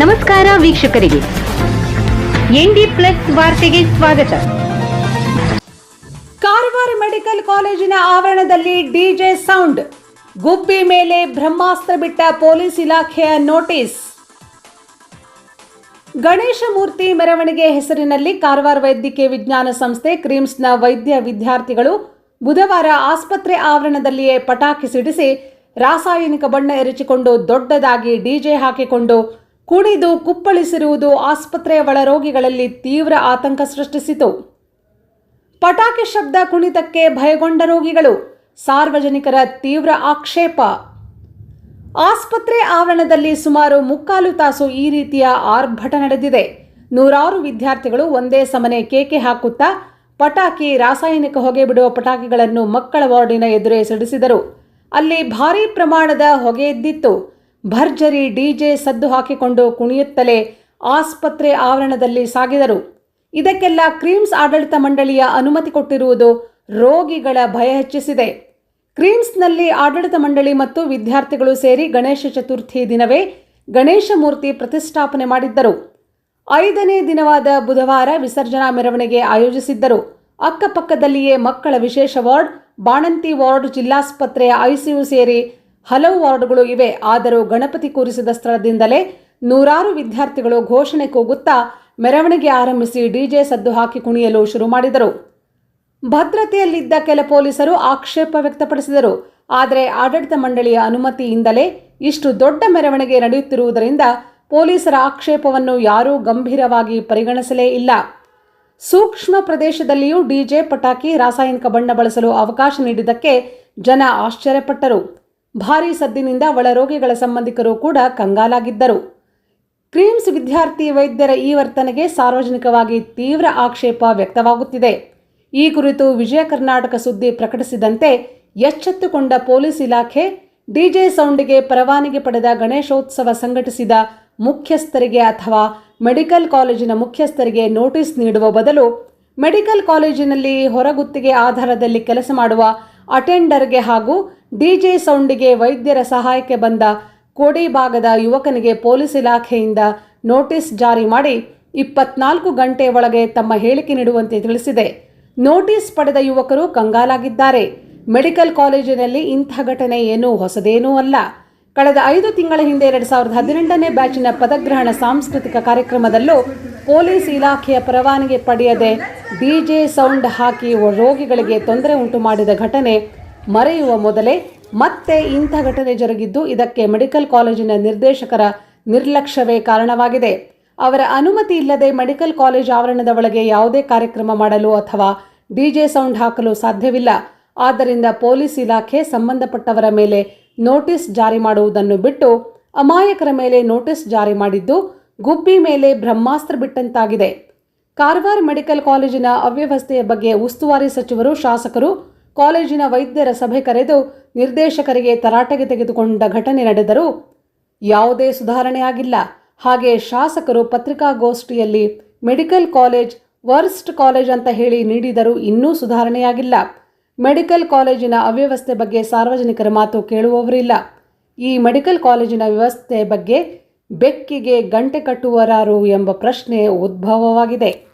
ನಮಸ್ಕಾರ ವೀಕ್ಷಕರಿಗೆ. ND plus ವಾರ್ತೆಗೆ ಸ್ವಾಗತ. ಕಾರವಾರ ಮೆಡಿಕಲ್ ಕಾಲೇಜಿನ ಆವರಣದಲ್ಲಿ ಡಿಜೆ ಸೌಂಡ್. ಗುಬ್ಬಿ ಮೇಲೆ ಬ್ರಹ್ಮಾಸ್ತ್ರ ಬಿಟ್ಟ ಪೊಲೀಸ್ ಇಲಾಖೆಯ ನೋಟಿಸ್. ಗಣೇಶ ಮೂರ್ತಿ ಮೆರವಣಿಗೆ ಹೆಸರಿನಲ್ಲಿ ಕಾರವಾರ ವೈದ್ಯಕೀಯ ವಿಜ್ಞಾನ ಸಂಸ್ಥೆ ಕ್ರಿಮ್ಸ್ನ ವೈದ್ಯ ವಿದ್ಯಾರ್ಥಿಗಳು ಬುಧವಾರ ಆಸ್ಪತ್ರೆ ಆವರಣದಲ್ಲಿಯೇ ಪಟಾಕಿ ಸಿಡಿಸಿ ರಾಸಾಯನಿಕ ಬಣ್ಣ ಎರಚಿಕೊಂಡು ದೊಡ್ಡದಾಗಿ ಡಿಜೆ ಹಾಕಿಕೊಂಡು ಕುಣಿದು ಕುಪ್ಪಳಿಸಿರುವುದು ಆಸ್ಪತ್ರೆಯ ಒಳರೋಗಿಗಳಲ್ಲಿ ತೀವ್ರ ಆತಂಕ ಸೃಷ್ಟಿಸಿತು. ಪಟಾಕಿ ಶಬ್ದ ಕುಣಿತಕ್ಕೆ ಭಯಗೊಂಡ ರೋಗಿಗಳು, ಸಾರ್ವಜನಿಕರ ತೀವ್ರ ಆಕ್ಷೇಪ. ಆಸ್ಪತ್ರೆ ಆವರಣದಲ್ಲಿ ಸುಮಾರು ಮುಕ್ಕಾಲು ತಾಸು ಈ ರೀತಿಯ ಆರ್ಭಟ ನಡೆದಿದೆ. ನೂರಾರು ವಿದ್ಯಾರ್ಥಿಗಳು ಒಂದೇ ಸಮನೆ ಕೇಕೆ ಹಾಕುತ್ತಾ ಪಟಾಕಿ ರಾಸಾಯನಿಕ ಹೊಗೆ ಬಿಡುವ ಪಟಾಕಿಗಳನ್ನು ಮಕ್ಕಳ ವಾರ್ಡಿನ ಎದುರೇ ಸಿಡಿಸಿದರು. ಅಲ್ಲಿ ಭಾರೀ ಪ್ರಮಾಣದ ಹೊಗೆ ಎದ್ದಿತ್ತು. ಭರ್ಜರಿ ಡಿಜೆ ಸದ್ದು ಹಾಕಿಕೊಂಡು ಕುಣಿಯುತ್ತಲೇ ಆಸ್ಪತ್ರೆ ಆವರಣದಲ್ಲಿ ಸಾಗಿದರು. ಇದಕ್ಕೆಲ್ಲ ಕ್ರೀಮ್ಸ್ ಆಡಳಿತ ಮಂಡಳಿಯ ಅನುಮತಿ ಕೊಟ್ಟಿರುವುದು ರೋಗಿಗಳ ಭಯ ಹೆಚ್ಚಿಸಿದೆ. ಕ್ರೀಮ್ಸ್ನಲ್ಲಿ ಆಡಳಿತ ಮಂಡಳಿ ಮತ್ತು ವಿದ್ಯಾರ್ಥಿಗಳು ಸೇರಿ ಗಣೇಶ ಚತುರ್ಥಿ ದಿನವೇ ಗಣೇಶ ಮೂರ್ತಿ ಪ್ರತಿಷ್ಠಾಪನೆ ಮಾಡಿದ್ದರು. ಐದನೇ ದಿನವಾದ ಬುಧವಾರ ವಿಸರ್ಜನಾ ಮೆರವಣಿಗೆ ಆಯೋಜಿಸಿದ್ದರು. ಅಕ್ಕಪಕ್ಕದಲ್ಲಿಯೇ ಮಕ್ಕಳ ವಿಶೇಷ ವಾರ್ಡ್, ಬಾಣಂತಿ ವಾರ್ಡ್ ಜಿಲ್ಲಾಸ್ಪತ್ರೆಯ ಐಸಿಯು ಸೇರಿ ಹಲವು ವಾರ್ಡ್ಗಳು ಇವೆ. ಆದರೂ ಗಣಪತಿ ಕೂರಿಸಿದ ಸ್ಥಳದಿಂದಲೇ ನೂರಾರು ವಿದ್ಯಾರ್ಥಿಗಳು ಘೋಷಣೆ ಕೂಗುತ್ತಾ ಮೆರವಣಿಗೆ ಆರಂಭಿಸಿ ಡಿಜೆ ಸದ್ದು ಹಾಕಿ ಕುಣಿಯಲು ಶುರು ಮಾಡಿದರು. ಭದ್ರತೆಯಲ್ಲಿದ್ದ ಕೆಲ ಪೊಲೀಸರು ಆಕ್ಷೇಪ ವ್ಯಕ್ತಪಡಿಸಿದರು. ಆದರೆ ಆಡಳಿತ ಮಂಡಳಿಯ ಅನುಮತಿಯಿಂದಲೇ ಇಷ್ಟು ದೊಡ್ಡ ಮೆರವಣಿಗೆ ನಡೆಯುತ್ತಿರುವುದರಿಂದ ಪೊಲೀಸರ ಆಕ್ಷೇಪವನ್ನು ಯಾರೂ ಗಂಭೀರವಾಗಿ ಪರಿಗಣಿಸಲೇ ಇಲ್ಲ. ಸೂಕ್ಷ್ಮ ಪ್ರದೇಶದಲ್ಲಿಯೂ ಡಿಜೆ ಪಟಾಕಿ ರಾಸಾಯನಿಕ ಬಣ್ಣ ಬಳಸಲು ಅವಕಾಶ ನೀಡಿದ್ದಕ್ಕೆ ಜನ ಆಶ್ಚರ್ಯಪಟ್ಟರು. ಭಾರೀ ಸದ್ದಿನಿಂದ ಒಳರೋಗಿಗಳ ಸಂಬಂಧಿಕರು ಕೂಡ ಕಂಗಾಲಾಗಿದ್ದರು. ಕ್ರೀಮ್ಸ್ ವಿದ್ಯಾರ್ಥಿ ವೈದ್ಯರ ಈ ವರ್ತನೆಗೆ ಸಾರ್ವಜನಿಕವಾಗಿ ತೀವ್ರ ಆಕ್ಷೇಪ ವ್ಯಕ್ತವಾಗುತ್ತಿದೆ. ಈ ಕುರಿತು ವಿಜಯ ಕರ್ನಾಟಕ ಸುದ್ದಿ ಪ್ರಕಟಿಸಿದಂತೆ ಎಚ್ಚೆತ್ತುಕೊಂಡ ಪೊಲೀಸ್ ಇಲಾಖೆ ಡಿಜೆ ಸೌಂಡಿಗೆ ಪರವಾನಗಿ ಪಡೆದ ಗಣೇಶೋತ್ಸವ ಸಂಘಟಿಸಿದ ಮುಖ್ಯಸ್ಥರಿಗೆ ಅಥವಾ ಮೆಡಿಕಲ್ ಕಾಲೇಜಿನ ಮುಖ್ಯಸ್ಥರಿಗೆ ನೋಟಿಸ್ ನೀಡುವ ಬದಲು ಮೆಡಿಕಲ್ ಕಾಲೇಜಿನಲ್ಲಿ ಹೊರಗುತ್ತಿಗೆ ಆಧಾರದಲ್ಲಿ ಕೆಲಸ ಮಾಡುವ ಅಟೆಂಡರ್ಗೆ ಹಾಗೂ ಡಿಜೆ ಸೌಂಡಿಗೆ ವೈದ್ಯರ ಸಹಾಯಕ್ಕೆ ಬಂದ ಕೋಡಿ ಭಾಗದ ಯುವಕನಿಗೆ ಪೊಲೀಸ್ ಇಲಾಖೆಯಿಂದ ನೋಟಿಸ್ ಜಾರಿ ಮಾಡಿ ಇಪ್ಪತ್ನಾಲ್ಕು ಗಂಟೆ ಒಳಗೆ ತಮ್ಮ ಹೇಳಿಕೆ ನೀಡುವಂತೆ ತಿಳಿಸಿದೆ. ನೋಟಿಸ್ ಪಡೆದ ಯುವಕರು ಕಂಗಾಲಾಗಿದ್ದಾರೆ. ಮೆಡಿಕಲ್ ಕಾಲೇಜಿನಲ್ಲಿ ಇಂಥ ಘಟನೆ ಏನೂ ಹೊಸದೇನೂ ಅಲ್ಲ. ಕಳೆದ ಐದು ತಿಂಗಳ ಹಿಂದೆ ಎರಡು ಸಾವಿರದ ಹದಿನೆಂಟನೇ ಬ್ಯಾಚಿನ ಪದಗ್ರಹಣ ಸಾಂಸ್ಕೃತಿಕ ಕಾರ್ಯಕ್ರಮದಲ್ಲೂ ಪೊಲೀಸ್ ಇಲಾಖೆಯ ಪರವಾನಗಿ ಪಡೆಯದೆ ಡಿಜೆ ಸೌಂಡ್ ಹಾಕಿ ರೋಗಿಗಳಿಗೆ ತೊಂದರೆ ಉಂಟು ಮಾಡಿದ ಘಟನೆ ಮರೆಯುವ ಮೊದಲೇ ಮತ್ತೆ ಇಂಥ ಘಟನೆ ಜರುಗಿದ್ದು ಇದಕ್ಕೆ ಮೆಡಿಕಲ್ ಕಾಲೇಜಿನ ನಿರ್ದೇಶಕರ ನಿರ್ಲಕ್ಷ್ಯವೇ ಕಾರಣವಾಗಿದೆ. ಅವರ ಅನುಮತಿ ಇಲ್ಲದೆ ಮೆಡಿಕಲ್ ಕಾಲೇಜ್ ಆವರಣದ ಒಳಗೆ ಯಾವುದೇ ಕಾರ್ಯಕ್ರಮ ಮಾಡಲು ಅಥವಾ ಡಿಜೆ ಸೌಂಡ್ ಹಾಕಲು ಸಾಧ್ಯವಿಲ್ಲ. ಆದ್ದರಿಂದ ಪೊಲೀಸ್ ಇಲಾಖೆ ಸಂಬಂಧಪಟ್ಟವರ ಮೇಲೆ ನೋಟಿಸ್ ಜಾರಿ ಮಾಡುವುದನ್ನು ಬಿಟ್ಟು ಅಮಾಯಕರ ಮೇಲೆ ನೋಟಿಸ್ ಜಾರಿ ಮಾಡಿದ್ದು ಗುಬ್ಬಿ ಮೇಲೆ ಬ್ರಹ್ಮಾಸ್ತ್ರ ಬಿಟ್ಟಂತಾಗಿದೆ. ಕಾರವಾರ ಮೆಡಿಕಲ್ ಕಾಲೇಜಿನ ಅವ್ಯವಸ್ಥೆಯ ಬಗ್ಗೆ ಉಸ್ತುವಾರಿ ಸಚಿವರು ಶಾಸಕರು ಕಾಲೇಜಿನ ವೈದ್ಯರ ಸಭೆ ಕರೆದು ನಿರ್ದೇಶಕರಿಗೆ ತರಾಟೆಗೆ ತೆಗೆದುಕೊಂಡ ಘಟನೆ ನಡೆದರೂ ಯಾವುದೇ ಸುಧಾರಣೆಯಾಗಿಲ್ಲ. ಹಾಗೆ ಶಾಸಕರು ಪತ್ರಿಕಾಗೋಷ್ಠಿಯಲ್ಲಿ ಮೆಡಿಕಲ್ ಕಾಲೇಜ್ ವರ್ಸ್ಟ್ ಕಾಲೇಜ್ ಅಂತ ಹೇಳಿ ನೀಡಿದರೂ ಇನ್ನೂ ಸುಧಾರಣೆಯಾಗಿಲ್ಲ. ಮೆಡಿಕಲ್ ಕಾಲೇಜಿನ ಅವ್ಯವಸ್ಥೆ ಬಗ್ಗೆ ಸಾರ್ವಜನಿಕರ ಮಾತು ಕೇಳುವವರಿಲ್ಲ. ಈ ಮೆಡಿಕಲ್ ಕಾಲೇಜಿನ ವ್ಯವಸ್ಥೆ ಬಗ್ಗೆ ಬೆಕ್ಕಿಗೆ ಗಂಟೆ ಕಟ್ಟುವರಾರು ಎಂಬ ಪ್ರಶ್ನೆ ಉದ್ಭವವಾಗಿದೆ.